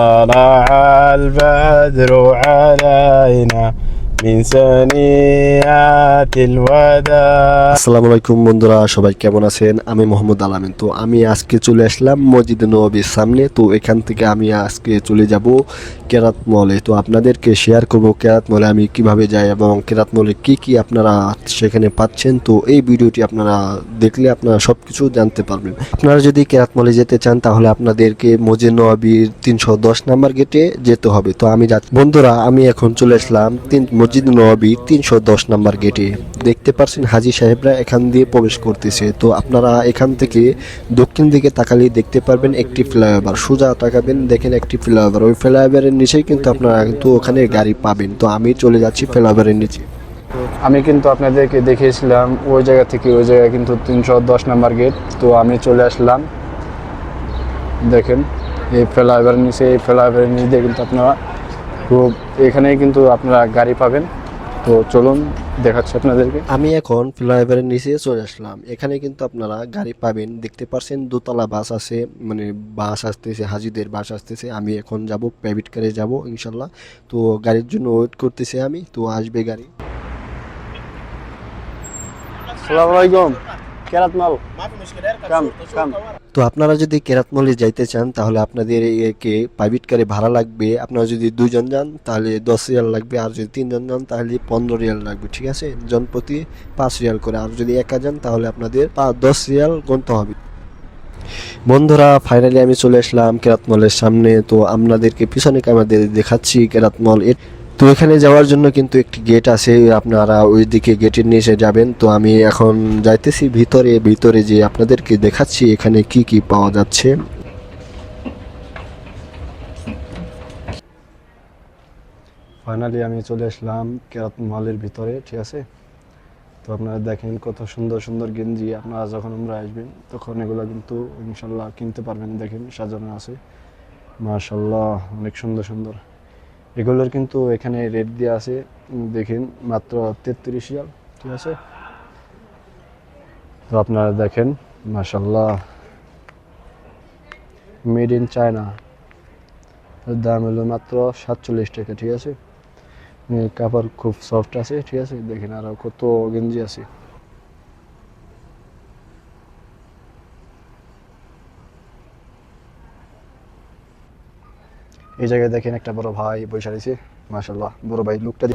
طلع البدر علينا. আসসালামু আলাইকুম বন্ধুরা, সবাই কেমন আছেন? আমি মোহাম্মদ আলামিন। তো আমি আজকে চলে আসলাম মসজিদ নবীর সামনে। তো এখান থেকে আমি আজকে চলে যাব কেরাত মলে। তো আপনাদেরকে শেয়ার করব কেরাত মলে আমি কীভাবে যাই এবং কেরাত মলে কি কি আপনারা সেখানে পাচ্ছেন। তো এই ভিডিওটি আপনারা দেখলে আপনারা সব কিছু জানতে পারবেন। আপনারা যদি কেরাত মলে যেতে চান, তাহলে আপনাদেরকে মসজিদ নবীর তিনশো দশ নাম্বার গেটে যেতে হবে। তো আমি বন্ধুরা, আমি এখন চলে আসলাম তিন মসজিদ নবী তিনশো দশ নাম্বার গেটে। দেখতে পারছেন হাজি সাহেবরা এখান দিয়ে প্রবেশ করতেছে। তো আপনারা এখান থেকে দক্ষিণ দিকে তাকালে দেখতে পারবেন একটি ফ্লাইওভার। সোজা তাকাবেন, দেখেন একটি ফ্লাইওভার। ওই ফ্লাইওভারের নিচেই কিন্তু আপনারা কিন্তু ওখানে গাড়ি পাবেন। তো আমি চলে যাচ্ছি ফ্লাইওভারের নিচে। আমি কিন্তু আপনাদেরকে দেখিয়েছিলাম ওই জায়গা থেকে, ওই জায়গায় কিন্তু তিনশো দশ নাম্বার গেট। তো আমি চলে আসলাম। দেখেন, এই ফ্লাইওভারের নিচে, এই ফ্লাইওভারের নিচে কিন্তু আপনারা খুব এখানেই কিন্তু আপনারা গাড়ি পাবেন। তো চলুন দেখাচ্ছি আপনাদেরকে। আমি এখন ফ্লাইওভারের নিচে চলে আসলাম। এখানে কিন্তু আপনারা গাড়ি পাবেন। দেখতে পারছেন দোতলা বাস আছে মানে বাস আসতেছে হাজিদের বাস আসতেছে। আমি এখন যাব প্রাইভেট কারে যাব ইনশাল্লাহ। তো গাড়ির জন্য ওয়েট করতেছি আমি। তো আসবে গাড়ি। আসসালামু আলাইকুম। কাম কাম। তো আপনারা যদি কেরাতমলি যাইতে চান তাহলে আপনাদের একে প্রাইভেট কারে ভাড়া লাগবে। আপনারা যদি দুজন যান তাহলে দশ রিয়াল লাগবে। আর যদি তিনজন যান তাহলে পনেরো রিয়াল লাগবে ঠিক আছে? জন প্রতি পাঁচ রিয়াল করে। আর যদি একা যান তাহলে আপনাদের দশ রিয়াল গুনতে হবে। বন্ধুরা ফাইনালি আমি চলে আসলাম কেরাতমলের সামনে। তো আপনাদেরকে পিছনে আমাদের দেখাচ্ছি কেরাতমল এর তো এখানে যাওয়ার জন্য কিন্তু একটি গেট আছে, আপনারা ওই দিকে গেটের নিচে যাবেন। তো আমি এখন যাইতেছি ভিতরে ভিতরে যে আপনাদেরকে দেখাচ্ছি এখানে কি কি পাওয়া যাচ্ছে। ফাইনালি আমি চলে আসলাম কেরাত মলের ভিতরে, ঠিক আছে? তো আপনারা দেখেন কত সুন্দর সুন্দর গেঞ্জি। আপনারা যখন আমরা আসবেন, তখন এগুলো কিন্তু ইনশাল্লাহ কিনতে পারবেন। দেখেন সাজানো আছে। মাশাল্লাহ, অনেক সুন্দর সুন্দর। এগুলোর কিন্তু এখানে রেট দেওয়া আছে দেখেন, মাত্র তেত্রিশ রিয়াল, ঠিক আছে? তো আপনারা দেখেন মাশাল্লাহ মেড ইন চায়না দাম হলো মাত্র সাতচল্লিশ টাকা, ঠিক আছে? কাপড় খুব সফট আছে, ঠিক আছে? দেখেন আরও কত গেঞ্জি আছে। এই জায়গায় দেখেন একটা বড় ভাই বৈশা রয়েছে মাসাল্লাহ বড় ভাই লুকটা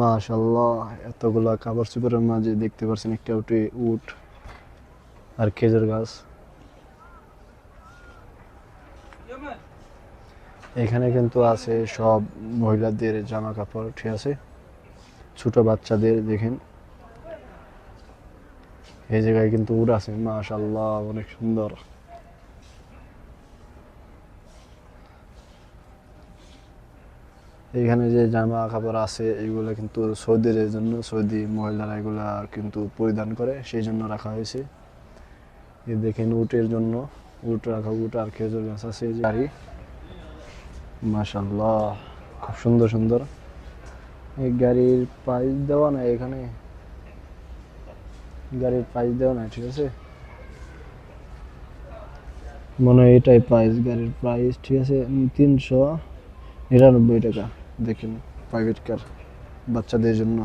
মাশাল্লাহ এতগুলা কাপড় চোপড়ের মাঝে দেখতে পাচ্ছেন একটা উঠে উট আর খেজুর গাছ। এখানে কিন্তু আছে সব মহিলাদের জামা কাপড় ঠিক আছে? ছোট বাচ্চাদের, দেখেন। এই জায়গায় কিন্তু উট আছে মাশাল্লাহ অনেক সুন্দর। এখানে যে জামা কাপড় আছে এগুলো কিন্তু সৌদিদের জন্য সৌদি মহিলারা এগুলো কিন্তু পরিধান করে, সেই জন্য রাখা হয়েছে। এ দেখেন উটের জন্য, উট রাখা, উট আর খেজুর গাছ আছে গাড়ি। মাশাল্লাহ খুব সুন্দর সুন্দর। এই গাড়ির প্রাইস দেওয়া নাই এখানে। গাড়ির প্রাইস দেওয়া নাই, ঠিক আছে? মনে হয় এটাই প্রাইস গাড়ির প্রাইস ঠিক আছে? তিনশো নিরানব্বই টাকা। দেখেন প্রাইভেট কার বাচ্চাদের জন্য।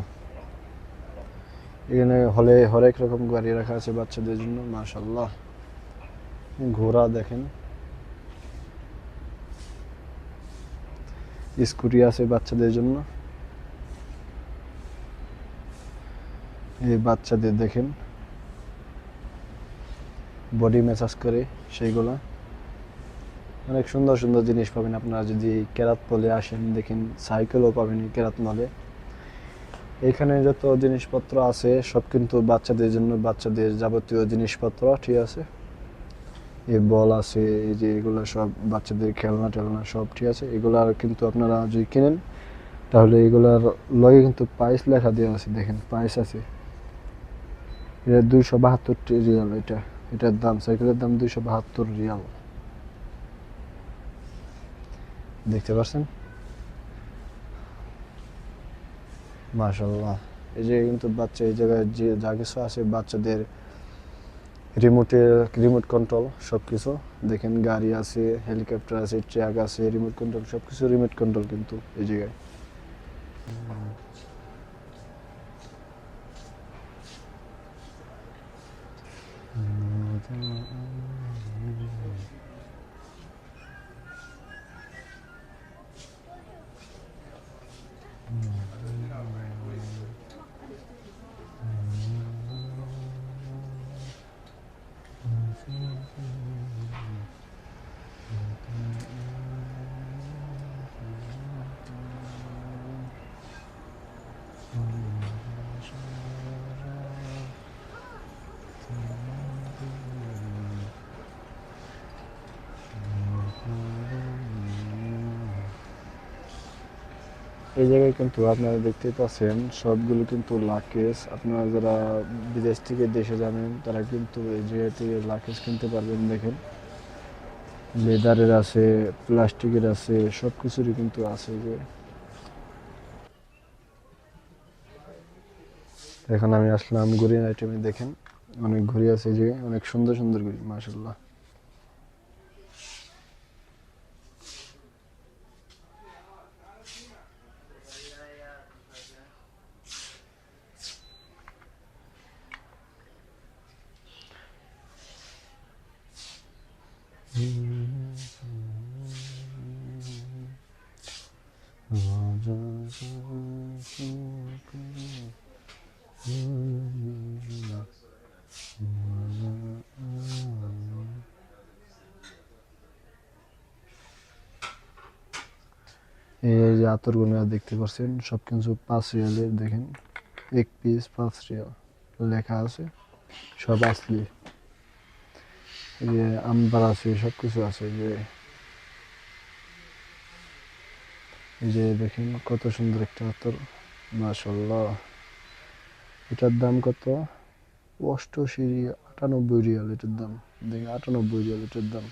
এখানে হলে হরেক রকম গাড়ি রাখা আছে বাচ্চাদের জন্য মাশাল্লাহ ঘোড়া দেখেন। স্কুটি আছে বাচ্চাদের জন্য। এই বাচ্চাদের দেখেন। বডি ম্যাসাজ করে সেইগুলা। অনেক সুন্দর সুন্দর জিনিস পাবেন আপনারা যদি কেরাত মলে আসেন, দেখেন সাইকেলও পাবেন কেরাত মলে এখানে যত জিনিসপত্র আছে, সব কিন্তু বাচ্চাদের জন্য বাচ্চাদের যাবতীয় জিনিসপত্র, ঠিক আছে? এই বল আছে, এই যে এগুলো সব বাচ্চাদের খেলনা টেলনা সব, ঠিক আছে? এগুলো আর কিন্তু আপনারা যদি কিনেন, তাহলে এগুলার লগে কিন্তু প্রাইস লেখা দেওয়া আছে, দেখেন প্রাইস আছে। এটা দুইশো বাহাত্তর রিয়াল এটা। এটার দাম, সাইকেলের দাম দুইশো বাহাত্তর রিয়াল। দেখতে পাচ্ছেন মাশাল্লাহ এই যে কিন্তু বাচ্চা এই জায়গায় যে যা কিছু আছে বাচ্চাদের রিমোটের রিমোট কন্ট্রোল সব কিছু দেখেন গাড়ি আছে হেলিকপ্টার আছে ট্রাক আছে রিমোট কন্ট্রোল সব কিছু রিমোট কন্ট্রোল কিন্তু এই জায়গায় এই জায়গায় কিন্তু আপনারা দেখতে পাচ্ছেন, সবগুলো কিন্তু লাকেজ আপনারা যারা বিদেশ থেকে দেশে যাবেন, তারা কিন্তু এই জায়গা থেকে লাকেজ কিনতে পারবেন, দেখেন। লেদারের আছে, প্লাস্টিকের আছে সব কিছুরই কিন্তু আছে যে। এখন আমি আসলাম ঘড়ি আইটেমে দেখেন। অনেক ঘড়ি আছে এই জায়গায়, অনেক সুন্দর সুন্দর ঘড়ি মাসাল্লাহ এই যে আতরগুলো দেখতে পাচ্ছেন, সব কিছু পাঁচ রিয়ালের দেখেন, এক পিস পাঁচ রিয়াল লেখা আছে, সব আসলি। যে আমবার আছে সব কিছু আছে যে। এই যে দেখেন, কত সুন্দর একটা আতর মাশাল্লাহ এটার দাম কত? অষ্টআশি আটানব্বই রিয়াল এটার দাম। দেখি আটানব্বই রিয়াল এটার দাম।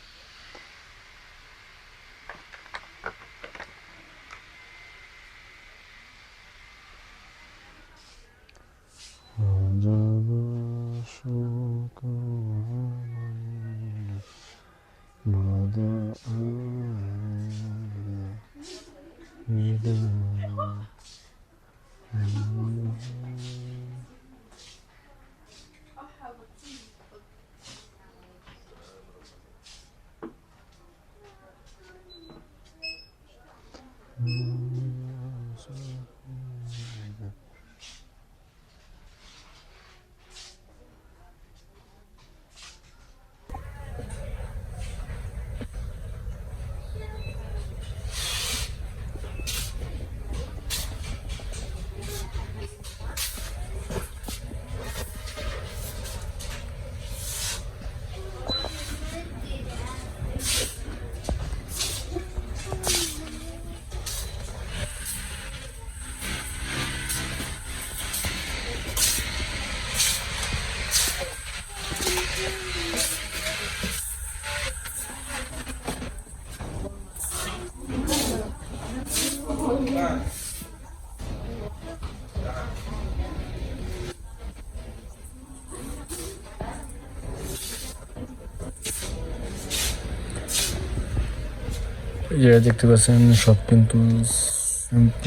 যে দেখতে পাচ্ছেন সব কিন্তু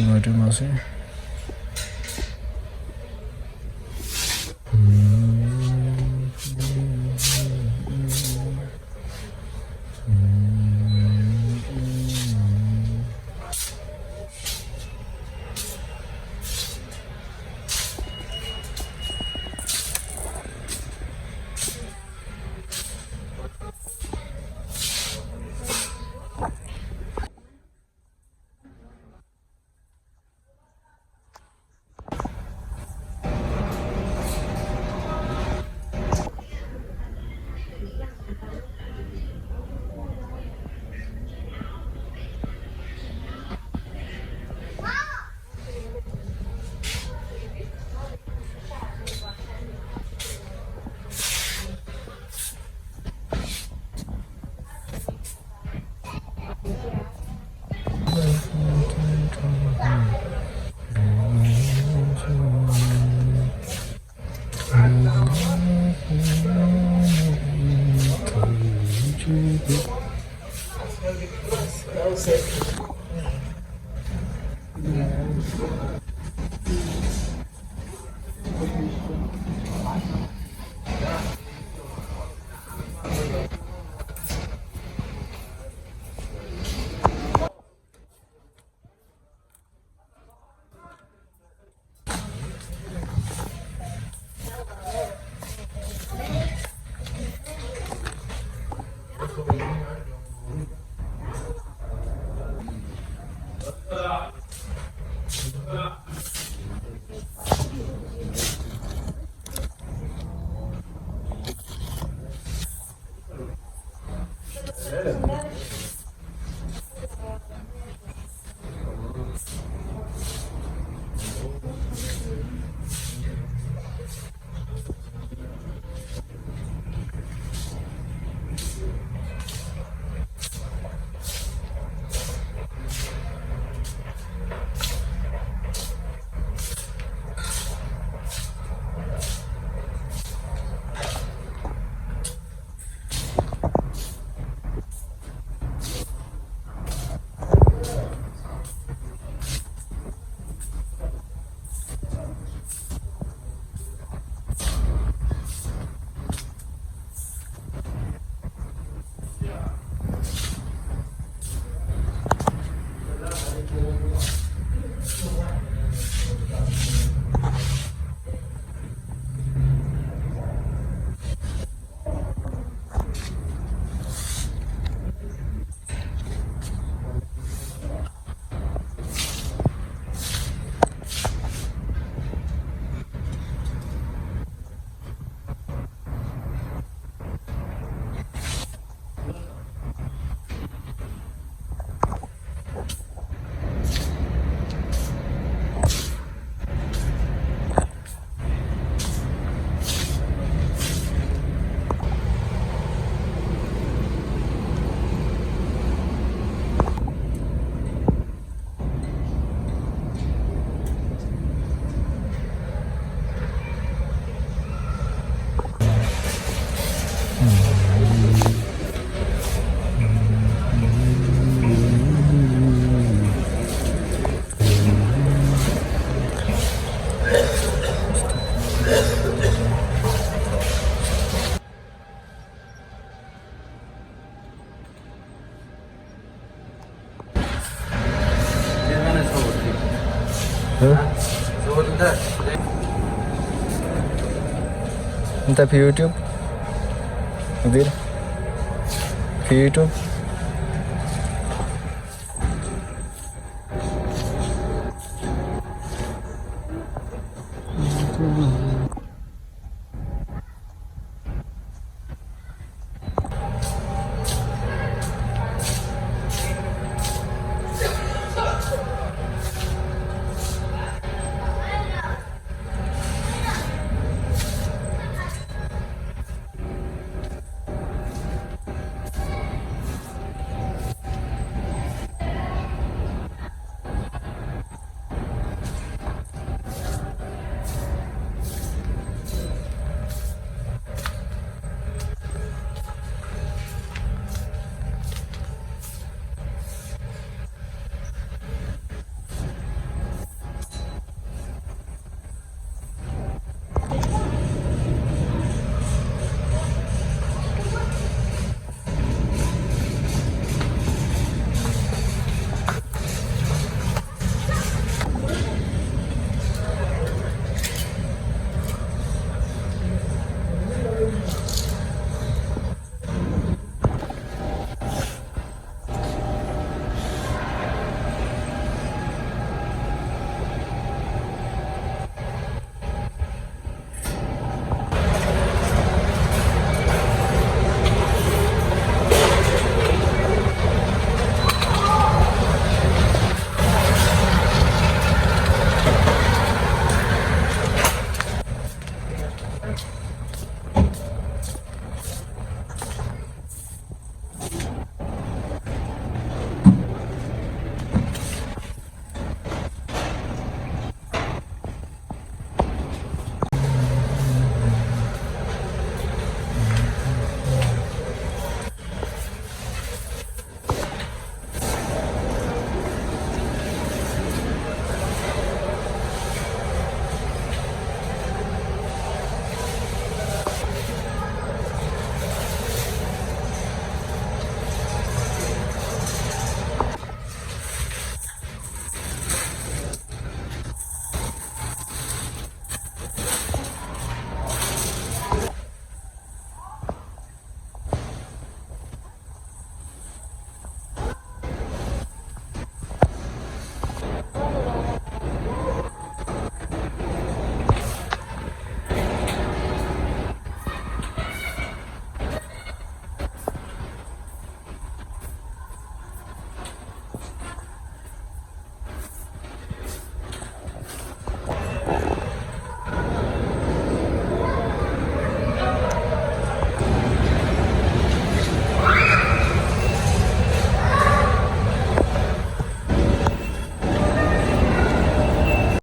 আইটেম আছে انت في يوتيوب مدير في يوتيوب